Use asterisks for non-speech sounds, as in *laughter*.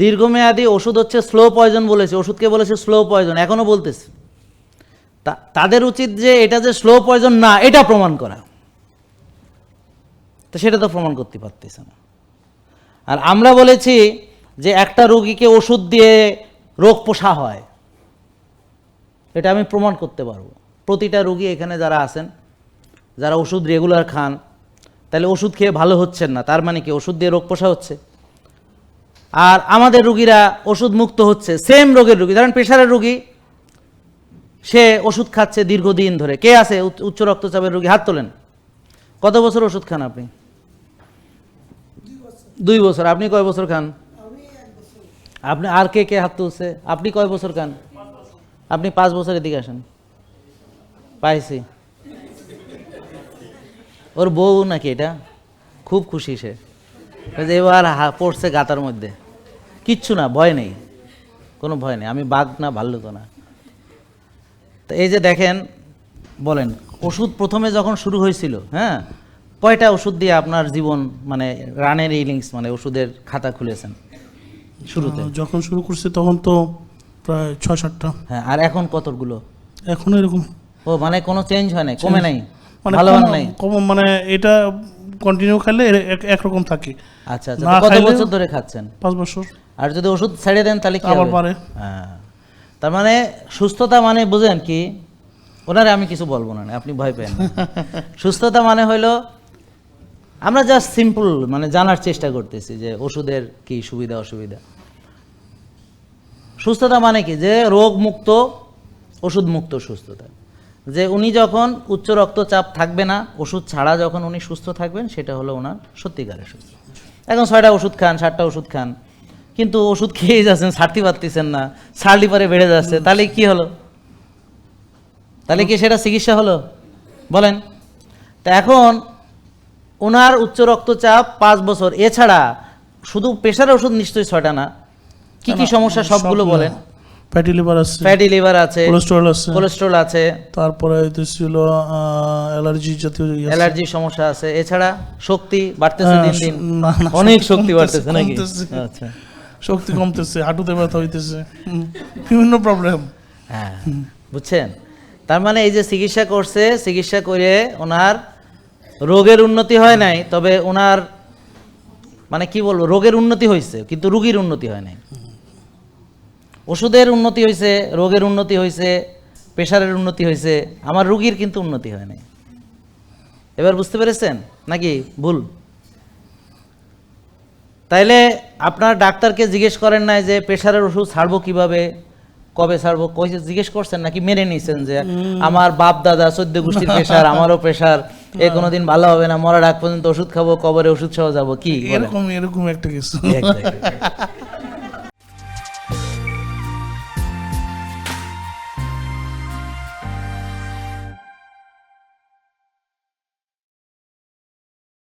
দীর্ঘমেয়াদী ওষুধ হচ্ছে স্লো পয়জন বলেছে। ওষুধকে বলেছে স্লো পয়জন এখনও বলতেছে। তাদের উচিত যে এটা যে স্লো পয়জন না, এটা প্রমাণ করা। তো সেটা তো প্রমাণ করতে পারতেছে না। আর আমরা বলেছি যে একটা রোগীকে ওষুধ দিয়ে রোগ পোষা হয়, এটা আমি প্রমাণ করতে পারব। প্রতিটা রোগী এখানে যারা আছেন, যারা ওষুধ রেগুলার খান, তাহলে ওষুধ খেয়ে ভালো হচ্ছেন না, তার মানে কি ওষুধ দিয়ে রোগ পোষা হচ্ছে? আর আমাদের রুগীরা ওষুধ মুক্ত হচ্ছে সেম রোগের রুগী। ধরেন প্রেশারের রুগী, সে ওষুধ খাচ্ছে দীর্ঘদিন ধরে। কে আছে উচ্চ- রক্তচাপের রুগী? হাত তোলেন। কত বছর ওষুধ খান আপনি? দুই বছর। আপনি কয় বছর খান? আপনি আর কে কে হাত তুলছে? আপনি কয় বছর খান? আপনি পাঁচ বছরের দিকে আসেন। পাইছি। ওর বউ নাকি এটা? খুব খুশি সে। এবার পড়ছে গাতার মধ্যে। কিচ্ছু না ভয় নেই। কোনো ভয় নেই আমি বাঘ না ভাল্লুক না। তো এই যে দেখেন বলেন ওষুধ প্রথমে যখন শুরু হয়েছিল হ্যাঁ কয়টা ওষুধ দিয়ে আপনার জীবন মানে রানের ইলিংস মানে ওষুধের খাতা খুলেছেন শুরুতে? যখন শুরু করছি তখন তো প্রায় ছয় সাতটা হ্যাঁ আর এখন কতগুলো? এখন এরকম। ও মানে কোনো চেঞ্জ হয় নাই কমে নাই মানে ভালো নাই? কম মানে এটা কন্টিনিউ খেলে একরকম থাকে। আচ্ছা আচ্ছা কত বছর ধরে খাচ্ছেন? পাঁচ বছর। আর যদি ওষুধ ছেড়ে দেন তাহলে কি আবার পারে। হ্যাঁ। তার মানে সুস্থতা মানে বুঝেন কি ওনারে আমি কিছু বলব না আপনি ভয় পেন *laughs* সুস্থতা মানে হইল আমরা জাস্ট সিম্পল মানে জানার চেষ্টা করতেছি যে ওষুধের কি সুবিধা অসুবিধা। সুস্থতা মানে কি? যে রোগ মুক্ত ওষুধ মুক্ত সুস্থতা। যে উনি যখন উচ্চ রক্তচাপ থাকবে না ওষুধ ছাড়া যখন উনি সুস্থ থাকবেন সেটা হলো ওনার সত্যিকারের সুস্থ এখন ছয়টা ওষুধ খান সাতটা ওষুধ খান কিন্তু ওষুধ খেয়েই যাচ্ছেন ছাড়তে পারতেছেন না ছাড়লি পরে বেড়ে যাচ্ছে তাহলে কি হলো? তাহলে কি সেটা চিকিৎসা হলো? বলেন। তা এখন ওনার উচ্চ রক্তচাপ পাঁচ বছর। এছাড়া শুধু প্রেশারের ওষুধ নিশ্চয়ই ছয়টা না। কি কি সমস্যা সবগুলো বলেন। ফ্যাটি লিভার আছে ফ্যাটি লিভার আছে কোলেস্ট্রল আছে কোলেস্ট্রল আছে। তারপরে ছিল অ্যালার্জি জাতীয় ইয়ে আছে। অ্যালার্জির সমস্যা আছে। এছাড়া শক্তি বাড়তেছে হ্যাঁ, দিন দিন। অনেক শক্তি শক্তি বাড়তেছে নাকি? আচ্ছা। শক্তি কমতেছে, হাঁটুতে ব্যথা হইতেছে। বিভিন্ন প্রবলেম হ্যাঁ বুঝছেন? তার মানে এই যে চিকিৎসা করছে, চিকিৎসা করে ওনার রোগের উন্নতি হয় নাই, তবে ওনার মানে কি বলব, রোগের উন্নতি হয়েছে কিন্তু রুগীর উন্নতি হয় নাই। ওষুধের উন্নতি হয়েছে রোগের উন্নতি হয়েছে প্রেশারের উন্নতি হয়েছে আমার রুগীর কিন্তু উন্নতি হয় নাই। এবার বুঝতে পেরেছেন? নাকি ভুল? তাইলে আপনার ডাক্তারকে জিজ্ঞেস করেন নাই যে প্রেশারের ওষুধ ছাড়বো কীভাবে? কবে ছাড়বো? জিজ্ঞেস করছেন নাকি মেনে নিয়েছেন যে আমার বাপ দাদা চোদ্দ গোষ্ঠীর *laughs* প্রেশার আমারও প্রেশার এ কোনোদিন ভালো হবে না মরা ডাক পর্যন্ত ওষুধ খাব কবরে ওষুধ সহ যাব কি এরকম এরকম একটা কিছু. *laughs*